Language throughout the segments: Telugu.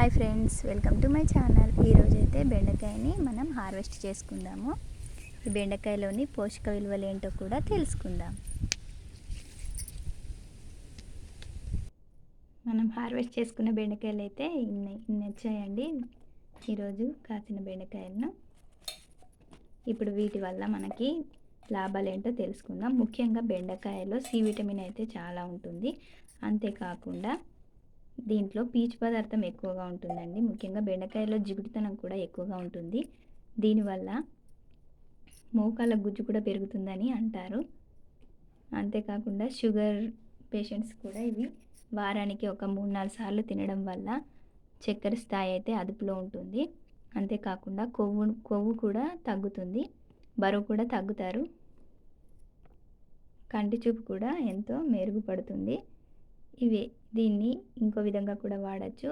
Hi friends welcome to my channel ఈరోజు అయితే బెండకాయని మనం హార్వెస్ట్ చేసుకుందాము. ఈ బెండకాయలోని పోషక విలువలు ఏంటో కూడా తెలుసుకుందాం. మనం హార్వెస్ట్ చేసుకున్న బెండకాయలు అయితే ఇన్ని ఇన్ని వచ్చాయండి. ఈరోజు కాసిన బెండకాయలను. ఇప్పుడు వీటి వల్ల మనకి లాభాలు ఏంటో తెలుసుకుందాం. ముఖ్యంగా బెండకాయలో సి విటమిన్ అయితే చాలా ఉంటుంది. అంతేకాకుండా దీంట్లో పీచు పదార్థం ఎక్కువగా ఉంటుందండి. ముఖ్యంగా బెండకాయలో జిగుడుతనం కూడా ఎక్కువగా ఉంటుంది. దీనివల్ల మోకాల గుజ్జు కూడా పెరుగుతుందని అంటారు. అంతేకాకుండా షుగర్ పేషెంట్స్ కూడా ఇవి వారానికి ఒక మూడు నాలుగు సార్లు తినడం వల్ల చక్కెర స్థాయి అయితే అదుపులో ఉంటుంది. అంతేకాకుండా కొవ్వు కొవ్వు కూడా తగ్గుతుంది. బరువు కూడా తగ్గుతారు. కంటి చూపు కూడా ఎంతో మెరుగుపడుతుంది. ఇవి దీన్ని ఇంకో విధంగా కూడా వాడచ్చు.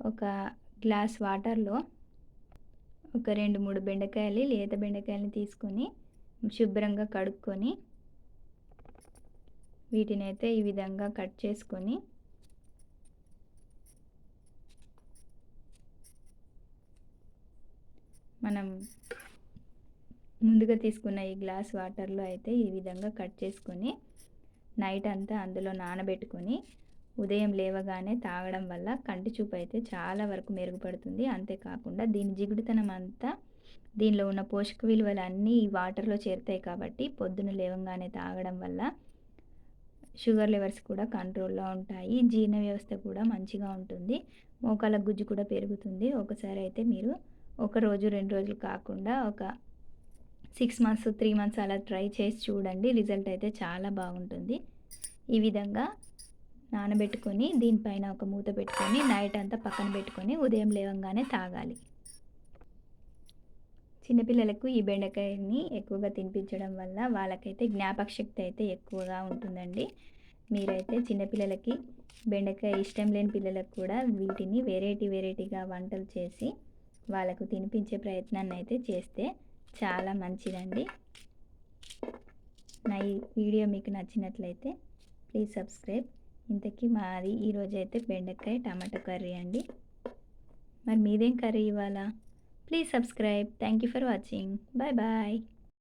ఒక గ్లాస్ వాటర్లో ఒక రెండు మూడు బెండకాయలు లేత బెండకాయలని తీసుకొని శుభ్రంగా కడుక్కొని వీటిని అయితే ఈ విధంగా కట్ చేసుకొని మనం ముందుగా తీసుకున్న ఈ గ్లాస్ వాటర్లో అయితే ఈ విధంగా కట్ చేసుకొని నైట్ అంతా అందులో నానబెట్టుకొని ఉదయం లేవగానే తాగడం వల్ల కంటి చూపు అయితే చాలా వరకు మెరుగుపడుతుంది. అంతేకాకుండా దీని జిగుడుతనం అంతా దీనిలో ఉన్న పోషక విలువలు అన్నీ ఈ వాటర్లో చేరుతాయి కాబట్టి పొద్దున లేవగానే తాగడం వల్ల షుగర్ లెవెల్స్ కూడా కంట్రోల్లో ఉంటాయి. జీర్ణ వ్యవస్థ కూడా మంచిగా ఉంటుంది. మోకాల గుజ్జు కూడా పెరుగుతుంది. ఒకసారి అయితే మీరు ఒక రోజు రెండు రోజులు కాకుండా ఒక సిక్స్ మంత్స్ త్రీ మంత్స్ అలా ట్రై చేసి చూడండి. రిజల్ట్ అయితే చాలా బాగుంటుంది. ఈ విధంగా నానబెట్టుకొని దీనిపైన ఒక మూత పెట్టుకొని నైట్ అంతా పక్కన పెట్టుకొని ఉదయం లేవంగానే తాగాలి. చిన్నపిల్లలకు ఈ బెండకాయని ఎక్కువగా తినిపించడం వల్ల వాళ్ళకైతే జ్ఞాపక శక్తి అయితే ఎక్కువగా ఉంటుందండి. మీరైతే చిన్నపిల్లలకి బెండకాయ ఇష్టం లేని పిల్లలకు కూడా వీటిని వెరైటీ వెరైటీగా వంటలు చేసి వాళ్ళకు తినిపించే ప్రయత్నాన్ని అయితే చేస్తే చాలా మంచిదండి. నా ఈ వీడియో మీకు నచ్చినట్లయితే ప్లీజ్ సబ్స్క్రైబ్. ఇంతకీ మాది ఈరోజు అయితే బెండకాయ టమాటో కర్రీ అండి. మరి మీదేం కర్రీ ఇవ్వాలా please subscribe. Thank you for watching. Bye bye.